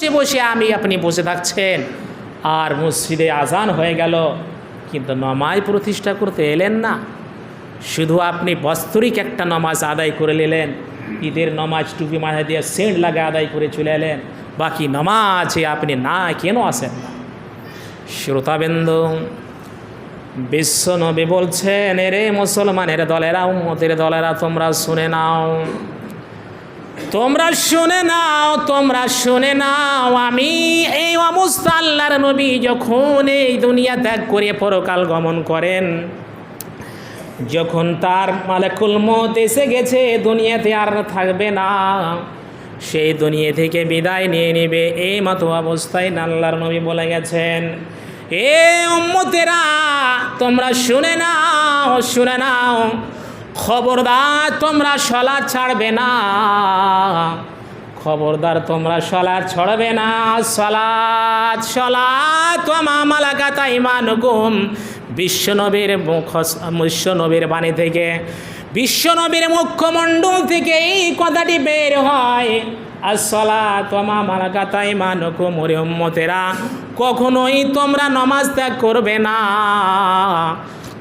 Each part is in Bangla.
বসে বসে আমি আপনি বসে থাকছেন। আর মসজিদে আজান হয়ে গেল, কিন্তু নমাজ প্রতিষ্ঠা করতে এলেন না। শুধু আপনি বাস্তরিক একটা নমাজ আদায় করে নিলেন, ঈদের নমাজ টুপি মাথায় দিয়ে সেন্ট লাগে আদায় করে চলে এলেন, বাকি নমাজে আপনি না কেন আসেন না? শ্রোতাবেন্দু বিশ্ব নবী বলছেন, এরে মুসলমানের দলেরা, উম্মতের দলেরা, তোমরা শুনে নাও। তোমরা শুনে নাও, তোমরা শুনে নাও, আমি এই অবস্থা আল্লাহর নবী যখন এই দুনিয়া ত্যাগ করে পরকাল গমন করেন, যখন তার মালেকুল মত এসে গেছে, দুনিয়াতে আর থাকবে না। সেই দুনিয়া থেকে বিদায় নিয়ে নেবে, এই মতো অবস্থায় আল্লাহর নবী বলে গেছেন, এ উম্মতেরা, তোমরা শুনে নাও শুনে নাও খবরদার, তোমরা সলা ছাড়বে না। খবরদার, তোমরা সলাদ ছড়বে না। সলাদ সলাদ তোমা মালাকাতা ইমান গুম বিশ্বনবীর মুখ বিশ্বনবীর বাণী থেকে, বিশ্বনবীর মুখ্যমণ্ডল থেকে এই কথাটি বের হয়। আসলা তোমা মালাকাতা ইমান গুম ওরে উম্মতেরা কখনোই তোমরা নমাজ ত্যাগ করবে না।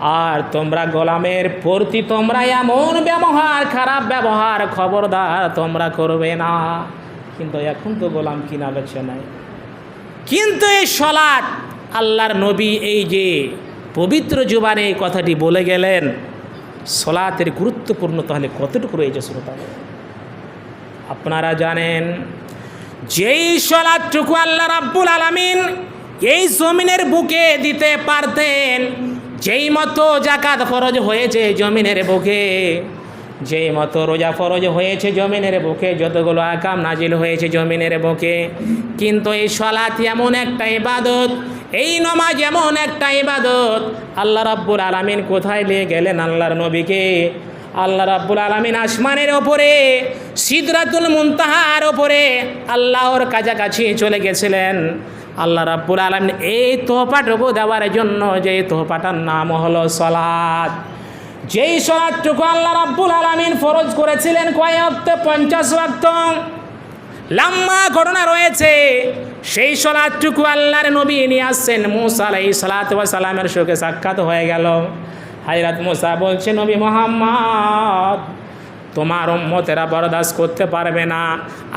আর তোমরা গোলামের প্রতি তোমরা এমন ব্যবহার, খারাপ ব্যবহার খবরদার তোমরা করবে না। কিন্তু এখন তো গোলাম কিনা বেছে নাই কিন্তু এই সলাট আল্লাহর নবী এই যে পবিত্র জুবানে এই কথাটি বলে গেলেন, সলাতের গুরুত্বপূর্ণ তাহলে কতটুকু রয়েছে শ্রোতা? আপনারা জানেন, যেই সলাটটুকু আল্লাহ রাব্বুল আলামিন এই জমিনের বুকে দিতে পারতেন যেই মতো জাকাত ফরজ হয়েছে জমিনের বুকে, যেই মতো রোজা ফরজ হয়েছে জমিনের বুকে, যতগুলো আকাম নাজিল হয়েছে জমিনের বুকে, কিন্তু এই সলাত এমন একটা ইবাদত, এই নমাজ এমন একটা ইবাদত, আল্লাহ রাব্বুল আলামিন কোথায় নিয়ে গেলেন আল্লাহর নবীকে? আল্লাহ রাব্বুল আলামিন আসমানের ওপরে, সিদরাতুল মুনতাহার ওপরে আল্লাহর কাছাকাছি চলে গেছিলেন। আল্লাহ রাব্বুল আলমিন এই তোহফাটুকু দেওয়ার জন্য যে তোহফাটার নাম হলো সলাদ যেই সলাদটুকু আল্লাহ রাব্বুল আলমিন ফরজ করেছিলেন কয় অক্ত পঞ্চাশ ওয়াক্ত। লম্বা ঘটনা রয়েছে। সেই সলাদটুকু আল্লাহর নবী নিয়ে আসছেন। মুসা আলাই সালাত সালামের সঙ্গে সাক্ষাৎ হয়ে গেল। হাজরাত মুসা বলছে, নবী মোহাম্মদ তোমার উম্মতেরা বরদাস্ত করতে পারবে না।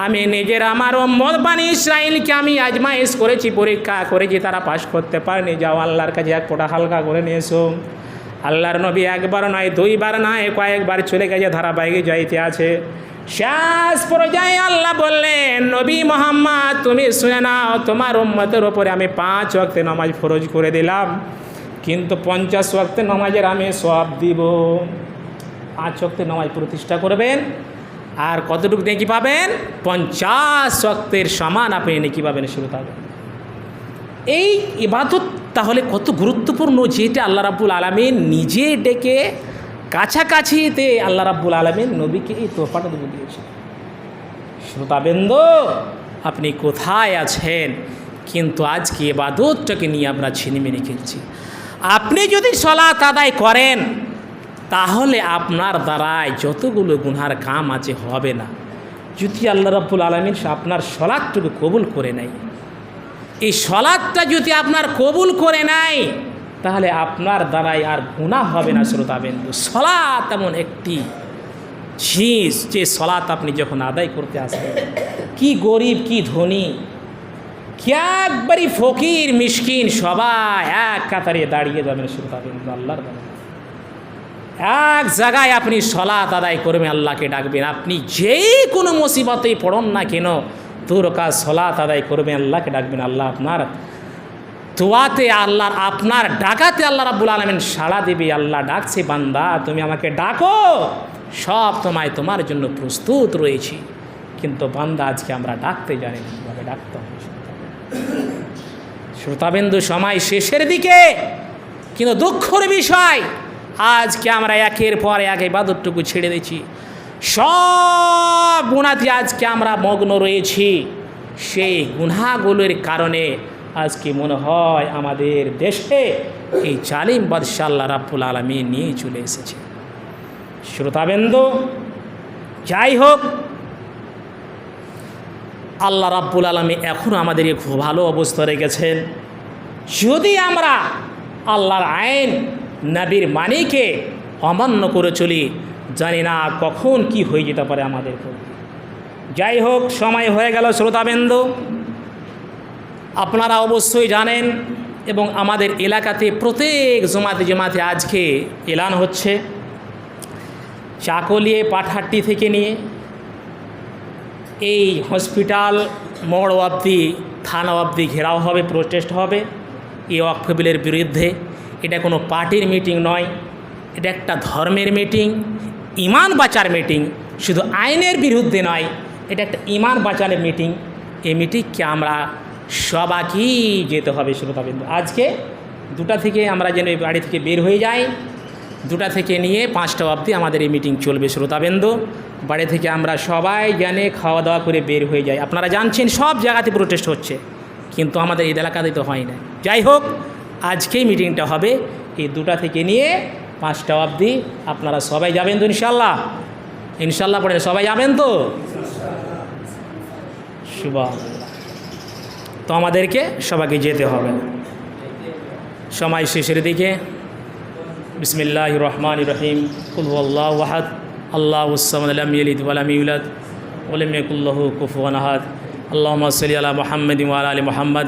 আমি নিজের আমার উম্মত বানি ইসরায়েলকে আমি আজমাইশ করেছি, পরীক্ষা করেছি, তারা পাশ করতে পারেনি। যাও, আল্লাহর কাছে এক ফোঁটা হালকা করে নিয়ে এসো। আল্লাহর নবী একবার নয়, দুইবার নয়, কয়েকবার চলে গেছে ধারাবাহিক যাইতে আছে শেষ পর্যায়ে আল্লাহ বললেন, নবী মোহাম্মদ, তুমি শুনে নাও, তোমার উম্মতের ওপরে আমি পাঁচ ওয়াক্তে নামাজ ফরজ করে দিলাম। কিন্তু পঞ্চাশ ওয়াক্তে নামাজের আমি সব দিব। পাঁচ শক্তের নামাজ প্রতিষ্ঠা করবেন। আর কতটুকু নেকি পাবেন? পঞ্চাশ শক্তের সমান আপনি নেকি পাবেন শুরু পাবেন এই ইবাদত তাহলে কত গুরুত্বপূর্ণ যেটা আল্লাহ রাব্বুল আলমিন নিজে ডেকে কাছাকাছিতে আল্লাহ রাব্বুল আলমিন নবীকে এই তোফাটা দেবে দিয়েছে শ্রোতাবেন্দ, আপনি কোথায় আছেন? কিন্তু আজকে এবাদতটাকে নিয়ে আমরা ছিনিমিনি খেলছি। আপনি যদি সলাত আদায় করেন তাহলে আপনার দ্বারায় যতগুলো গুনহার কাম আছে হবে না। যদি আল্লাহ রাব্বুল আলমিন আপনার সলাদটুকু কবুল করে নেয়। এই সলাদটা যদি আপনার কবুল করে নেয়, তাহলে আপনার দ্বারাই আর গুণা হবে না শ্রোতাবেন্দু সলাৎ এমন একটি জিনিস যে সলাৎ আপনি যখন আদায় করতে আসবেন, কি গরিব, কি ধনী, কি একবারই ফকির, মিসকিন, সবাই এক কাতারে দাঁড়িয়ে যাবেন শ্রোতাবেন্দু আল্লাহর দ্বারা এক জায়গায় আপনি সলাত আদায় করবেন, আল্লাহকে ডাকবেন। আপনি যেই কোনো মুসিবতেই পড়ন না কেন তোর কাজ সলাত আদায় করবেন, আল্লাহকে ডাকবেন। আল্লাহ আপনার দোয়াতে, আল্লাহর আপনার ডাকাতে আল্লাহ রাব্বুল আলমেন সাড়া দেবে। আল্লাহ ডাকছে, বান্দা, তুমি আমাকে ডাকো। সব তোমায় তোমার জন্য প্রস্তুত রয়েছি। কিন্তু বান্দা, আজকে আমরা ডাকতে জানি না, কীভাবে ডাকতে হবে শ্রোতাবিন্দু, সময় শেষের দিকে। কিন্তু দুঃখর বিষয় আজকে আমরা একের পর এক ইবাদতটুকু ছেড়ে দিচ্ছি সব গুণাতে আজকে আমরা মগ্ন রয়েছি। সেই গুণাগুলোর কারণে আজকে মনে হয় আমাদের দেশে এই জালিম বাদশাহ আল্লাহ রাব্বুল আলমী নিয়ে চলে এসেছে। শ্রোতাবেন্দ, যাই হোক, আল্লাহ রাব্বুল আলমী এখনও আমাদেরকে খুব ভালো অবস্থা রেখেছেন। যদি আমরা আল্লাহর আইন নবীর মানিকে অমান্য করে চলি। জানি না কখন কি হয়ে যেতে পারে আমাদের। যাই হোক, সময় হয়ে গেল শ্রোতাবেন্দু। আপনারা অবশ্যই জানেন এবং আমাদের এলাকাতে প্রত্যেক জমাতে জমাতে আজকে এলান হচ্ছে। চাকলিয়ে পাঠাট্টি থেকে নিয়ে এই হসপিটাল মোড় অবধি, থানা অবধি ঘেরাও হবে, প্রোটেস্ট হবে। এই ওয়াকফবিলের বিরুদ্ধে এটা কোনো পার্টির মিটিং নয়, এটা একটা ধর্মের মিটিং, ইমান বাঁচার মিটিং, শুধু আইনের বিরুদ্ধে নয়, এটা একটা ইমান বাঁচানোর মিটিং। এই মিটিংকে আমরা সবাইকেই যেতে হবে শ্রোতাবিন্দু আজকে দুটা থেকে আমরা যেন বাড়ি থেকে বের হয়ে যাই, দুটা থেকে নিয়ে পাঁচটা অবধি আমাদের এই মিটিং চলবে শ্রোতাবেন্দু। বাড়ি থেকে আমরা সবাই জানে খাওয়া দাওয়া করে বের হয়ে যাই। আপনারা জানছেন সব জায়গাতে প্রোটেস্ট হচ্ছে, কিন্তু আমাদের এই এলাকাতে তো হয় না যাই হোক আজকেই মিটিংটা হবে। এই দুটা থেকে নিয়ে পাঁচটা অবধি আপনারা সবাই যাবেন তো ইনশাল্লাহ ইনশাল্লাহ পড়ে সবাই যাবেন তো? শুভ তো আমাদেরকে সবাইকে যেতে হবে। সময় শেষের দিকে। বিসমিল্লাহ রহমান রহিম। কুল্লাহ ওয়াহাদ আল্লাহ কুল্লাহু কুফুয়ান আহাদ। আল্লাহ সাল্লি আলা মোহাম্মদ ওয়ালা আলী মোহাম্মদ।